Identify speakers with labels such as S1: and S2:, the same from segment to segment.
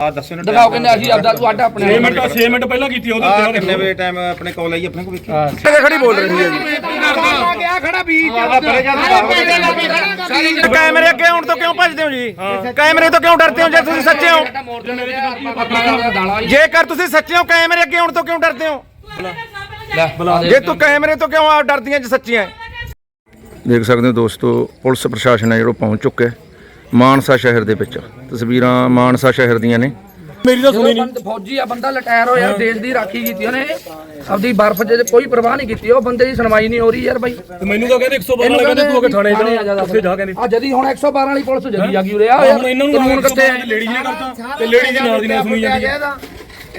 S1: ਆ ਦੱਸਿਓ ਨਾ
S2: ਦਿਖਾਓ ਕਹਿੰਦੇ ਅਸੀਂ ਆਪਦਾ ਤੂੰ ਅੱਡ ਆਪਣੇ
S3: 6 ਮਿੰਟ 6 ਮਿੰਟ ਪਹਿਲਾਂ ਕੀਤੀ ਉਹਦੇ
S1: ਆ
S3: ਉੱਤੇ
S1: ਕਿੰਨੇ ਵੇ ਟਾਈਮ ਆਪਣੇ ਕੋਲ ਆਈ ਆਪਣੇ ਕੋਲ ਵੇਖੀ।
S4: ਕਿੱਥੇ ਖੜੀ ਬੋਲ ਰਹੀ ਹੈ ਜੀ?
S2: ਗਿਆ ਖੜਾ ਵੀ
S4: ਕੈਮਰੇ ਅੱਗੇ ਆਉਣ ਤੋਂ ਕਿਉਂ ਭੱਜਦੇ ਹੋ ਜੀ? ਕੈਮਰੇ ਤੋਂ ਕਿਉਂ ਡਰਦੇ ਹੋ ਜੇ ਤੁਸੀਂ ਸੱਚੇ ਹੋ? ਜੇਕਰ ਤੁਸੀਂ ਸੱਚੇ ਹੋ ਕੈਮਰੇ ਅੱਗੇ ਆਉਣ ਤੋਂ ਕਿਉਂ ਡਰਦੇ ਹੋ? ਜੇ ਤੂੰ ਕੈਮਰੇ ਤੋਂ ਕਿਉਂ ਆ ਡਰਦੀਆਂ ਜੇ ਸੱਚੀਆਂ? ਦੇਖ ਸਕਦੇ ਹੋ ਦੋਸਤੋ ਪੁਲਿਸ ਪ੍ਰਸ਼ਾਸਨ ਹੈ ਜਿਹੜਾ ਪਹੁੰਚ ਚੁੱਕਾ ਹੈ। ਮਾਨਸਾ ਸ਼ਹਿਰ ਦੇ ਵਿੱਚ ਤਸਵੀਰਾਂ ਮਾਨਸਾ ਸ਼ਹਿਰ ਦੀਆਂ ਨੇ
S3: ਮੇਰੀ ਤਾਂ ਸੁਣੀ ਨਹੀਂ
S2: ਫੌਜੀ ਆ ਬੰਦਾ ਲਟਾਇਰ ਹੋਇਆ ਦੇਸ਼ ਦੀ ਰਾਖੀ ਕੀਤੀ ਉਹਨੇ ਆਪਦੀ ਬਰਫ਼ ਦੇ ਕੋਈ ਪਰਵਾਹ ਨਹੀਂ ਕੀਤੀ ਉਹ ਬੰਦੇ ਦੀ ਸੁਣਵਾਈ ਨਹੀਂ ਹੋ ਰਹੀ ਯਾਰ ਬਾਈ
S3: ਮੈਨੂੰ ਤਾਂ ਕਹਿੰਦੇ 112 ਵਾਲੇ ਕਹਿੰਦੇ ਤੂੰ ਅਗੇ ਥਾਣੇ ਜਾ ਉੱਥੇ ਜਾ ਕਹਿੰਦੇ
S2: ਆ ਜਦੀ ਹੁਣ 112 ਵਾਲੀ ਪੁਲਿਸ ਜਦੀ ਆ ਗਈ ਉਰੇ ਆ
S3: ਹੁਣ ਇਹਨਾਂ ਨੂੰ
S2: ਕਾਨੂੰਨ ਕਿੱਥੇ ਹੈ
S3: ਲੇਡੀ ਨੇ ਕਰਤਾ ਤੇ ਲੇਡੀ ਦੀ ਨਾਲ ਦੀ ਨਾਲ ਸੁਣੀ ਜਾਂਦੀ ਹੈ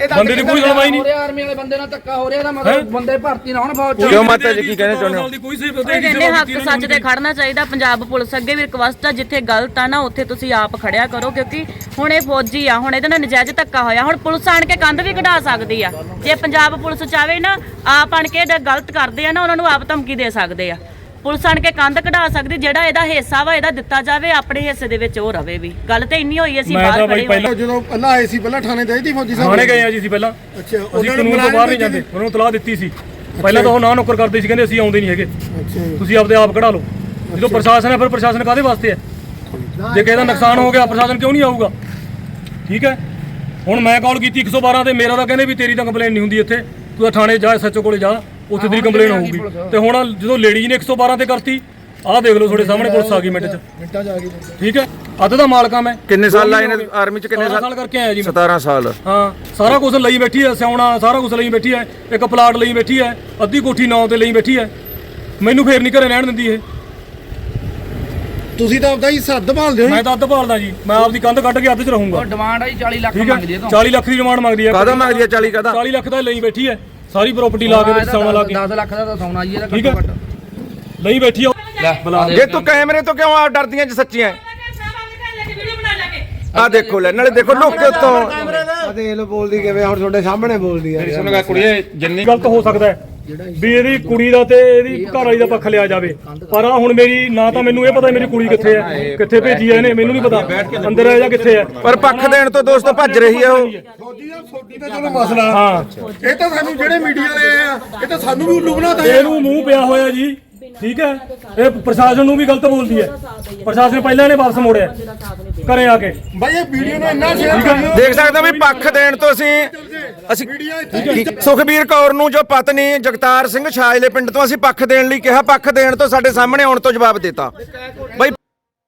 S3: ਬੰਦੇ ਦੀ ਕੋਈ ਸੁਣਵਾਈ ਨਹੀਂ।
S2: ਹੋ ਰਿਹਾ ਆਰਮੀ ਵਾਲੇ ਬੰਦੇ ਨਾਲ ਧੱਕਾ ਹੋ ਰਿਹਾ ਇਹਦਾ ਮਤਲਬ ਬੰਦੇ ਭਰਤੀ ਨਾ ਹੋਣ ਫੌਜ ਚ
S4: ਕਿਉਂ ਮਾਤਾ ਜੀ ਕੀ ਕਹਿਣਾ ਚਾਹੁੰਦੇ ਹੋ
S3: ਦੀ ਕੋਈ ਸੇ
S5: ਇਹ ਕਹਿੰਦੇ ਹੱਕ ਸੱਚ ਤੇ ਖੜਨਾ ਚਾਹੀਦਾ ਪੰਜਾਬ ਪੁਲਿਸ ਅੱਗੇ ਵੀ ਰਿਕਵੈਸਟ ਆ ਜਿੱਥੇ ਗਲਤ ਆ ਨਾ ਉੱਥੇ ਤੁਸੀਂ ਆਪ ਖੜਿਆ ਕਰੋ ਕਿਉਂਕਿ ਹੁਣ ਇਹ ਫੌਜੀ ਆ ਹੁਣ ਇਹਦੇ ਨਾਲ ਨਜਾਇਜ਼ ਧੱਕਾ ਹੋਇਆ ਹੁਣ ਪੁਲਿਸ ਆਣ ਕੇ ਕੰਧ ਵੀ ਕਢਾ ਸਕਦੀ ਆ। ਜੇ ਪੰਜਾਬ ਪੁਲਿਸ ਚਾਵੇ ਨਾ ਆਪ ਆਣ ਕੇ ਗਲਤ ਕਰਦੇ ਆ ਨਾ ਉਹਨਾਂ ਨੂੰ ਆਪ ਧਮਕੀ ਦੇ ਸਕਦੇ ਆ। ਪੁਲਿਸ ਆਣ ਕੇ ਕੰਧ ਕਢਾ ਸਕਦੀ ਜਿਹੜਾ ਇਹਦਾ ਹਿੱਸਾ ਵਾ ਇਹਦਾ ਦਿੱਤਾ ਜਾਵੇ ਆਪਣੇ ਹਿੱਸੇ ਦੇ ਵਿੱਚ ਉਹ ਰਵੇ ਵੀ। ਗੱਲ ਤੇ ਇੰਨੀ ਹੋਈ ਅਸੀਂ
S3: ਮੈਂ
S5: ਬਾਹਰ
S3: ਤਾਂ
S5: ਖੜੇ ਹੋਏ
S3: ਪਹਿਲਾਂ
S6: ਜਦੋਂ ਪਹਿਲਾਂ ਆਏ ਸੀ ਪਹਿਲਾਂ ਥਾਣੇ ਦੇ ਸੀ ਫੌਜੀ ਸਾਹਿਬ?
S3: ਥਾਣੇ ਗਏ ਆ ਜੀ ਅਸੀਂ ਪਹਿਲਾਂ।
S6: ਅੱਛਾ
S3: ਅਸੀਂ ਕਾਨੂੰਨ ਤੋਂ ਬਾਹਰ ਨਹੀਂ ਜਾਂਦੇ। ਉਹਨਾਂ ਨੂੰ ਤਲਾਹ ਦਿੱਤੀ ਸੀ। ਪਹਿਲਾਂ ਤਾਂ ਉਹ ਨਾ ਨੌਕਰ ਕਰਦੇ ਸੀ ਕਹਿੰਦੇ ਅਸੀਂ ਆਉਂਦੇ ਨਹੀਂ ਹੈਗੇ।
S6: ਅੱਛਾ।
S3: ਤੁਸੀਂ ਆਪਦੇ ਆਪ ਕਢਾ ਲਓ। ਜਦੋਂ ਪ੍ਰਸ਼ਾਸਨ ਹੈ ਫਿਰ ਪ੍ਰਸ਼ਾਸਨ ਕਾਦੇ ਵਾਸਤੇ ਹੈ? ਜੇ ਕਿਸੇ ਦਾ ਨੁਕਸਾਨ ਹੋ ਗਿਆ ਪ੍ਰਸ਼ਾਸਨ ਕਿਉਂ ਨਹੀਂ ਆਊਗਾ? ਠੀਕ ਹੈ? ਹੁਣ ਮੈਂ ਕਾਲ ਕੀਤੀ 112 ਤੇ ਮੇਰਾ ਤਾਂ ਕਹਿੰਦੇ ਵੀ ਤੇਰੀ ਤਾਂ ਕੰਪਲੇਨ ਨਹੀਂ ਹੁੰਦੀ ਇੱਥੇ। ਤੂੰ ਤਾਂ ਥਾਣੇ ਜਾ ਸੱਚੋ ਕੋਲੇ ਜਾ। ਉੱਥੇ ਤੇਰੀ ਕੰਪਲੇਨ ਹੋਊਗੀ। ਤੇ ਹੁਣ ਜਦੋਂ ਲੇਡੀ ਨੇ 112 ਤੇ ਕਰਤੀ ਆਹ ਦੇਖ ਲਓ ਤੁਹਾਡੇ ਸਾਹਮਣੇ ਪੁਲਿਸ ਆ ਗਈ ਮਿੰਟ 'ਚ।
S6: ਮਿੰਟਾਂ ਜਾ ਗਏ
S3: ਠੀਕ ਹੈ? ਅੱਧ ਦਾ ਮਾਲਕਾਂ ਮੈਂ।
S4: ਕਿੰਨੇ ਸਾਲ ਲਾਏ ਨੇ ਆਰਮੀ ਚ ਕਿੰਨੇ
S3: 17
S4: ਸਾਲ?
S3: ਸਾਲ ਕਰਕੇ ਆਇਆ ਜੀ ਮੈਂ।
S4: 17 ਸਾਲ।
S3: ਹਾਂ ਸਾਰਾ ਕੁਝ ਲਈ ਬੈਠੀ ਹੈ ਸਿਆਉਣਾ ਸਾਰਾ ਕੁਝ ਲਈ ਬੈਠੀ ਹੈ ਇੱਕ ਪਲਾਟ ਲਈ ਬੈਠੀ ਹੈ ਅੱਧੀ ਕੋਠੀ ਨਾਂ ਤੇ ਲਈ ਬੈਠੀ ਹੈ। ਮੈਨੂੰ ਫੇਰ ਨਹੀਂ ਘਰੇ ਰਹਿਣ ਦਿੰਦੀ ਇਹ।
S6: ਤੁਸੀਂ ਤਾਂ ਆਪਦਾ ਹੀ ਸਰਦ ਭਾਲਦੇ ਹੋ
S3: ਮੈਂ ਤਾਂ ਅੱਧ ਭਾਲਦਾ ਜੀ। ਮੈਂ ਆਪਦੀ ਕੰਧ ਕੱਢ ਕੇ ਅੱਧ 'ਚ ਰਹੂੰਗਾ।
S2: ਉਹ ਡਿਮਾਂਡ ਆਈ 40 ਲੱਖ ਮੰਗਦੀ ਹੈ ਤੋਂ
S3: 40 ਲੱਖ ਦੀ ਡਿਮਾਂਡ ਮੰਗਦੀ ਹੈ।
S4: ਕਾਹਦਾ ਮੰਗਦੀ ਹੈ 40 ਕਾਹਦਾ?
S3: 40 ਲੱਖ ਦਾ ਲਈ ਬੈਠੀ ਹੈ। ਸਾਰੀ ਪ੍ਰਾਪਰਟੀ ਲਾ ਕੇ ਵਿੱਚ ਸੌਣਾ ਲਾ ਕੇ।
S2: 10 ਲੱਖ ਦਾ ਤਾਂ ਸੌਣਾ ਜੀ ਇਹਦਾ
S3: ਠੀਕ ਹੈ।
S2: ਘੱਟੋ ਘੱਟ।
S3: ਲਈ ਬੈਠੀ ਆ।
S2: ਲੈ
S3: ਬੁਲਾ
S4: ਜੇ ਤੂੰ ਕੈਮਰੇ ਤੋਂ ਕਿਉਂ ਆ ਡਰਦੀਆਂ ਜੇ ਸੱਚੀਆਂ? ਆ ਦੇਖੋ ਲੈ ਨਾਲੇ ਦੇਖੋ ਲੁੱਕ ਉੱਤੋਂ।
S6: ਅਦੇ ਇਹ ਲੋ ਬੋਲਦੀ ਕਿਵੇਂ ਹੁਣ ਤੁਹਾਡੇ ਸਾਹਮਣੇ ਬੋਲਦੀ
S1: ਗਾ ਕੁੜੀਏ ਜਿੰਨੀ
S3: ਗਲਤ ਹੋ ਸਕਦਾ ਹੈ। ਵੀ ਇਹਦੀ ਕੁੜੀ ਦਾ ਤੇ ਇਹਦੀ ਘਰ ਵਾਲੀ ਦਾ ਪੱਖ ਲਿਆ ਜਾਵੇ। ਪਰ ਆ ਹੁਣ ਮੇਰੀ ਨਾ ਤਾਂ ਮੈਨੂੰ ਇਹ ਪਤਾ ਮੇਰੀ ਕੁੜੀ ਕਿੱਥੇ ਹੈ ਕਿੱਥੇ ਭੇਜੀ ਹੈ ਇਹਨੇ ਮੈਨੂੰ ਨਹੀਂ ਪਤਾ। ਅੰਦਰ ਹੈ ਜਾਂ ਕਿੱਥੇ ਹੈ।
S4: ਪਰ ਪੱਖ ਦੇਣ ਤੋਂ ਦੋਸਤੋ ਭੱਜ ਰਹੀ ਹੈ ਉਹ।
S6: ਫੌਜੀ ਦਾ ਛੋਟੀ ਤਾਂ ਚਲੋ ਮਸਲਾ।
S3: ਹਾਂ।
S6: ਇਹ ਤਾਂ ਸਾਨੂੰ ਜਿਹੜੇ ਮੀਡੀਆ ਵਾਲੇ ਆ ਇਹ ਤਾਂ ਸਾਨੂੰ ਵੀ ਉੱਲੂ ਬਣਾਤਾ
S3: ਇਹਨੂੰ ਮੂੰਹ ਪਿਆ ਹੋਇਆ ਜੀ। ਠੀਕ ਹੈ? ਇਹ ਪ੍ਰਸ਼ਾਸਨ ਨੂੰ ਵੀ ਗਲਤ ਬੋਲਦੀ ਹੈ। ਪ੍ਰਸ਼ਾਸਨ ਪਹਿਲਾਂ ਇਹਨੇ ਵਾਪਸ ਮੋੜਿਆ ਘਰੇ ਆ ਕੇ।
S6: ਬਾਈ ਇਹ ਵੀਡੀਓ ਨੂੰ ਇੰਨਾ ਸ਼ੇਅਰ ਕਰਿਓ
S4: ਦੇਖ ਸਕਦੇ ਹੋ ਵੀ ਪੱਖ ਦੇਣ ਤੋਂ ਅਸੀਂ ਅਸੀਂ ਸੁਖਬੀਰ ਕੌਰ ਨੂੰ ਜੋ ਪਤਨੀ ਜਗਤਾਰ ਸਿੰਘ ਛਾਜਲੇ ਪਿੰਡ ਤੋਂ ਅਸੀਂ ਪੱਖ ਦੇਣ ਲਈ ਕਿਹਾ ਪੱਖ ਦੇਣ ਤੋਂ ਸਾਡੇ ਸਾਹਮਣੇ ਆਉਣ ਤੋਂ ਜਵਾਬ ਦਿੱਤਾ। ਬਈ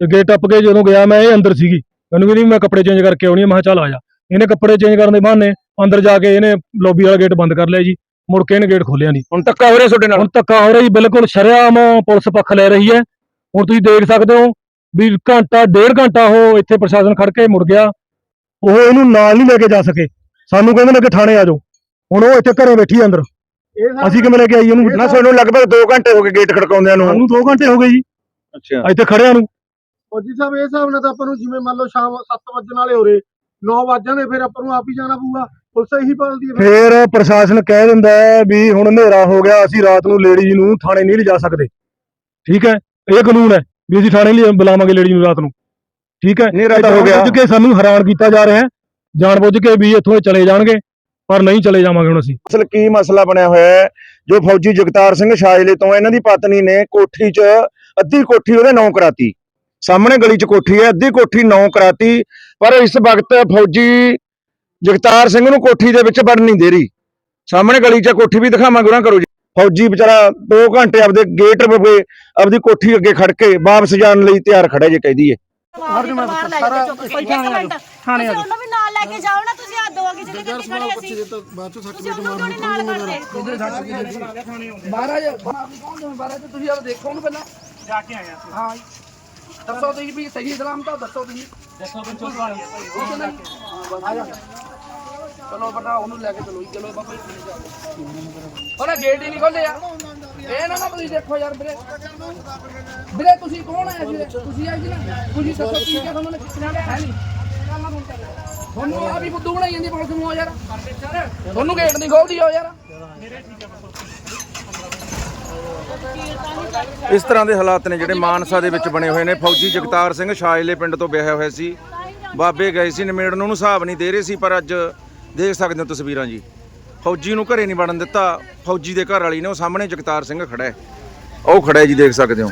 S3: ਗੇਟ ਟੱਪ ਕੇ ਜਦੋਂ ਗਿਆ ਮੈਂ ਇਹ ਅੰਦਰ ਸੀਗੀ। ਮੈਨੂੰ ਕਹਿੰਦੀ ਮੈਂ ਕੱਪੜੇ ਚੇਂਜ ਕਰਕੇ ਆਉਣੀ ਆ ਮੈਂ ਕਿਹਾ ਚੱਲ ਆ ਜਾ। ਇਹਨੇ ਕੱਪੜੇ ਚੇਂਜ ਕਰਨ ਦੇ ਬਹਾਨੇ ਅੰਦਰ ਜਾ ਕੇ ਇਹਨੇ ਲੌਬੀ ਵਾਲਾ ਗੇਟ ਬੰਦ ਕਰ ਲਿਆ ਜੀ। ਮੁੜ ਕੇ ਇਹਨੇ ਗੇਟ ਖੋਲਿਆ ਨਹੀਂ।
S4: ਹੁਣ ਧੱਕਾ ਹੋ ਰਿਹਾ ਤੁਹਾਡੇ ਨਾਲ?
S3: ਹੁਣ ਧੱਕਾ ਹੋ ਰਿਹਾ ਜੀ ਬਿਲਕੁਲ ਸ਼ਰੇਆਮ ਪੁਲਿਸ ਪੱਖ ਲੈ ਰਹੀ ਹੈ। ਹੁਣ ਤੁਸੀਂ ਦੇਖ ਸਕਦੇ ਹੋ ਵੀ ਘੰਟਾ ਡੇਢ ਘੰਟਾ ਉਹ ਇੱਥੇ ਪ੍ਰਸ਼ਾਸਨ ਖੜ ਕੇ ਮੁੜ ਗਿਆ। ਉਹ ਇਹਨੂੰ ਨਾਲ ਨਹੀਂ ਲੈ ਕੇ ਜਾ ਸਕੇ। ਸਾਨੂੰ ਕਹਿੰਦੇ ਨੇ ਕਿ ਥਾਣੇ ਆ ਜਾਓ। ਹੁਣ ਉਹ ਇੱਥੇ ਘਰੇ ਬੈਠੀ ਅੰਦਰ। ਅਸੀਂ ਕਿਵੇਂ ਲੈ ਕੇ ਆਈ ਉਹਨੂੰ
S4: ਨਾ ਤੁਹਾਨੂੰ ਲਗਭਗ 2 ਘੰਟੇ ਹੋ ਗਏ ਗੇਟ ਖੜਕਾਉਂਦਿਆਂ ਨੂੰ।
S3: ਸਾਨੂੰ 2 ਘੰਟੇ ਹੋ ਗਏ ਜੀ।
S4: ਅੱਛਾ।
S3: ਇੱਥੇ ਖੜਿਆਂ ਨੂੰ।
S6: ਫੌਜੀ ਸਾਹਿਬ ਇਹ ਹਿਸਾਬ ਨਾਲ ਤਾਂ ਆਪਾਂ ਨੂੰ ਜਿਵੇਂ ਮੰਨ ਲਓ ਸ਼ਾਮ 7 ਵਜੇ ਵਾਲੇ ਹੋਰੇ 9 ਵਜੇ ਦੇ ਫਿਰ ਆਪਾਂ ਨੂੰ ਆਪ ਹੀ ਜਾਣਾ ਪਊਗਾ। ਪੁਲਿਸ ਇਹੀ ਭਾਲਦੀ ਹੈ ਫਿਰ।
S3: ਪ੍ਰਸ਼ਾਸਨ ਕਹਿ ਦਿੰਦਾ ਹੈ ਵੀ ਹੁਣ ਹਨੇਰਾ ਹੋ ਗਿਆ ਅਸੀਂ ਰਾਤ ਨੂੰ ਲੇਡੀ ਨੂੰ ਥਾਣੇ ਨਹੀਂ ਲਿਜਾ ਸਕਦੇ। ਠੀਕ ਹੈ? ਇਹ ਕਾਨੂੰਨ ਹੈ ਵੀ ਅਸੀਂ ਥਾਣੇ ਲਈ ਬੁਲਾਵਾਂਗੇ ਲੇਡੀ ਨੂੰ ਰਾਤ ਨੂੰ। ਠੀਕ ਹੈ?
S4: ਹਨੇਰਾ ਤਾਂ ਹੋ ਗਿਆ।
S3: ਜਾਣਬੁੱਝ ਕੇ ਸਾਨੂੰ ਹੈਰਾਨ ਕੀਤਾ ਜਾ ਰਿਹਾ ਹੈ। ਜਾਣਬੁੱਝ ਕੇ ਵੀ ਇੱਥੋਂ ਇਹ ਚਲੇ ਜਾਣਗੇ ਪਰ ਨਹੀਂ ਚਲੇ ਜਾਵਾਂਗੇ ਹੁਣ ਅਸੀਂ।
S4: ਅਸਲ ਕੀ ਮਸਲਾ ਬਣਿਆ ਹੋਇਆ ਹੈ? ਜੋ ਫੌਜੀ ਜਗਤਾਰ ਸਿੰਘ ਛਾਜਲੇ ਤੋਂ ਇਹਨਾਂ ਦੀ ਪਤਨੀ ਨੇ ਕੋਠੀ 'ਚ ਅੱਧੀ ਕੋਠੀ ਉਹਦੇ ਨਾਂ ਕਰਾਤੀ। ਸਾਹਮਣੇ ਗਲੀ 'ਚ ਕੋਠੀ ਹੈ ਅੱਧੀ ਕੋਠੀ ਨਾਂ ਕਰਾਤੀ। ਪਰ ਇਸ ਵਕਤ ਫੌਜੀ ਜਗਤਾਰ ਸਿੰਘ ਨੂੰ ਕੋਠੀ ਦੇ ਵਿੱਚ ਵੜਨ ਨਹੀਂ ਦੇ ਰਹੀ। ਸਾਹਮਣੇ ਗਲੀ 'ਚ ਕੋਠੀ ਵੀ ਦਿਖਾਵਾਂਗੇ ਉਹਨਾਂ ਕਰੋ ਜੀ। ਫੌਜੀ ਵਿਚਾਰਾ 2 ਘੰਟੇ ਆਪਦੇ ਗੇਟ ਅੱਗੇ ਆਪਦੀ ਕੋਠੀ ਅੱਗੇ ਖੜ ਕੇ ਵਾਪਸ ਜਾਣ ਲਈ ਤਿਆਰ ਖੜਾ ਜੇ ਕਹਿਦੀ ਹੈ
S5: ਥਾਣੇ ਉਹਨੂੰ ਵੀ ਨਾਲ ਲੈ ਕੇ ਜਾਓ ਨਾ ਤੁਸੀਂ ਆ ਦੋ ਅੱਗੇ ਜਿਹੜੇ ਗੱਡੀ ਖੜੇ ਅਸੀਂ।
S6: ਤਾਂ ਬਾਅਦ ਚੋਂ ਸੱਟ
S5: ਤੁਸੀਂ ਉਹਨੂੰ ਕਿਉਂ ਨੀ ਨਾਲ ਕਰਦੇ
S2: ਮਹਾਰਾਜ ਕੌਣ ਤੁਸੀਂ ਮਹਾਰਾਜ ਤੁਸੀਂ ਆਪ ਦੇਖੋ ਉਹਨੂੰ ਪਹਿਲਾਂ। ਜਾ ਕੇ ਆਇਆ ਹਾਂ ਦੱਸੋ ਤੁਸੀਂ ਵੀ ਸਹੀ ਇਸਲਾਮ ਤਾਂ ਦੱਸੋ ਤੁਸੀਂ। ਦੱਸੋ ਬੰਚੋ ਚਲੋ ਬਟਾ ਉਹਨੂੰ ਲੈ ਕੇ ਚਲੋ ਜੀ, ਚਲੋ ਬਾਬਾ ਜੀ ਉਹਨੇ ਗੇਟ ਹੀ ਨਹੀਂ ਖੋਲਿਆ ਇਹ ਨਾ ਨਾ ਤੁਸੀਂ ਦੇਖੋ ਯਾਰ ਵੀਰੇ। ਵੀਰੇ ਤੁਸੀਂ ਕੌਣ ਆਏ ਵੀਰੇ ਤੁਸੀਂ ਆਏ ਜੀ ਨਾ ਤੁਸੀਂ ਦੱਸੋ ਕੀ ਕਿਹਾ ਤੁਹਾਨੂੰ ਕਿੱਥੇ ਲਿਆ ਹੈ ਨਹੀਂ। ਤੁਹਾਨੂੰ ਆ ਵੀ ਬੁੱਧੂ ਬਣਾਈ ਜਾਂਦੀ ਪੁਲਿਸ ਨੂੰ ਯਾਰ। ਤੁਹਾਨੂੰ ਗੇਟ ਨਹੀਂ ਖੋਲਦੀ ਹੋ ਯਾਰ।
S4: ਇਸ ਤਰ੍ਹਾਂ ਦੇ ਹਾਲਾਤ ਨੇ ਜਿਹੜੇ ਮਾਨਸਾ ਦੇ ਵਿੱਚ ਬਣੇ ਹੋਏ ਨੇ। ਫੌਜੀ ਜਗਤਾਰ ਸਿੰਘ ਛਾਜਲੇ ਪਿੰਡ ਤੋਂ ਵਿਆਹਿਆ ਹੋਇਆ ਸੀ। ਬਾਬੇ ਗਏ ਸੀ ਨਿਮੇੜਨ ਨੂੰ ਹਿਸਾਬ ਨਹੀਂ ਦੇ ਰਹੇ ਸੀ ਪਰ ਅੱਜ ਦੇਖ ਸਕਦੇ ਹੋ ਤਸਵੀਰਾਂ ਜੀ। ਫੌਜੀ ਨੂੰ ਘਰੇ ਨਹੀਂ ਵੜਨ ਦਿੱਤਾ। ਫੌਜੀ ਦੇ ਘਰ ਵਾਲੀ ਨੇ ਉਹ ਸਾਹਮਣੇ ਜਗਤਾਰ ਸਿੰਘ ਖੜਾ ਹੈ। ਉਹ ਖੜਾ ਹੈ ਜੀ, ਦੇਖ ਸਕਦੇ ਹੋ।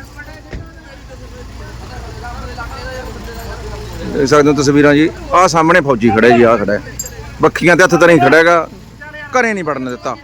S4: ਦੇਖ ਸਕਦੇ ਹੋ ਤਸਵੀਰਾਂ ਜੀ। ਆਹ ਸਾਹਮਣੇ ਫੌਜੀ ਖੜਾ ਹੈ ਜੀ, ਆਹ ਖੜਾ ਹੈ। ਬੱਖੀਆਂ ਤੇ ਹੱਥ ਨਹੀਂ ਖੜਾ ਹੈਗਾ। ਘਰੇ ਨਹੀਂ ਵੜਨ ਦਿੱਤਾ।